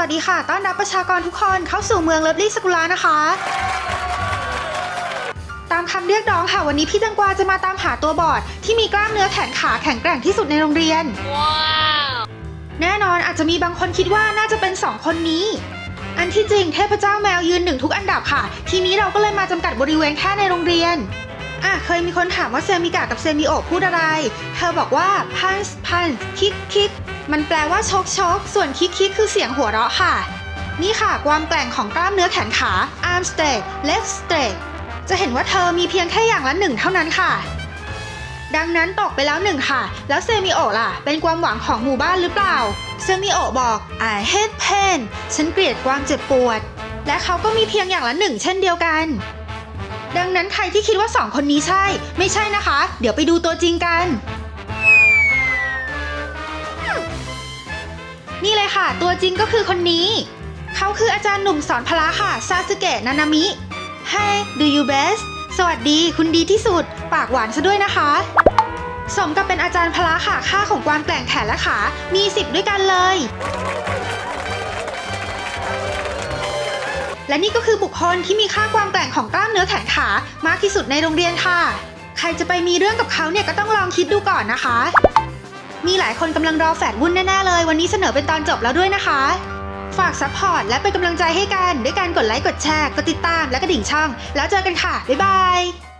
วัสดีค่ะ ต้อนรับประชากรทุกคนเข้าสู่เมืองเลิฟลี่สกุลานะคะ ตามคำเรียกร้องค่ะ วันนี้พี่แตังกวาจะมาตามหาตัวบอด ที่มีกล้ามเนื้อแขนขาแข็งแกร่งที่สุดในโรงเรียนแน่นอนอาจจะมีบางคนคิดว่าน่าจะเป็นสองคนนี้ อันที่จริงเทพเจ้าแมวยืนหนึ่งทุกอันดับค่ะ ทีนี้เราก็เลยมาจำกัดบริเวณแค่ในโรงเรียน อะเคยมีคนถามว่าเซมิกะกับเซมิโอพูดอะไร เธอบอกว่า punch punch คิกคิกมันแปลว่าชกชกส่วนคิกคิกคือเสียงหัวเราะค่ะ นี่ค่ะความแกร่งของกล้ามเนื้อแขนขา arm straight left straight จะเห็นว่าเธอมีเพียงแค่อย่างละหนึ่งเท่านั้นค่ะ ดังนั้นตกไปแล้วหนึ่งค่ะ แล้วเซมิโอล่ะ เป็นความหวังของหมู่บ้านหรือเปล่า เซมิโอบอก I hate pain ฉันเกลียดความเจ็บปวด และเขาก็มีเพียงอย่างละหนึ่งเช่นเดียวกัน ดังนั้นใครที่คิดว่าสองคนนี้ใช่ ไม่ใช่นะคะ เดี๋ยวไปดูตัวจริงกัน นี่เลยค่ะ ตัวจริงก็คือคนนี้ เขาคืออาจารย์หนุ่มสอนพละค่ะ ซาสึเกะ นานามิ Hey do you best สวัสดี คุณดีที่สุด ปากหวานซะด้วยนะคะ สมกับเป็นอาจารย์พละค่ะ ค่าของความแกร่งแขนและขา มีสิบด้วยกันเลย และนี่ก็คือบุคคลที่มีค่าความแกร่งของกล้ามเนื้อแขนขามากที่สุดในโรงเรียนค่ะ ใครจะไปมีเรื่องกับเขาเนี่ยก็ต้องลองคิดดูก่อนนะคะ มีหลายคนกำลังรอแฝดวุ่นแน่ๆเลย วันนี้เสนอเป็นตอนจบแล้วด้วยนะคะ ฝากซัพพอร์ตและเป็นกำลังใจให้กัน ด้วยการกดไลค์กดแชร์กดติดตามและกระดิ่งช่อง แล้วเจอกันค่ะบ๊ายบาย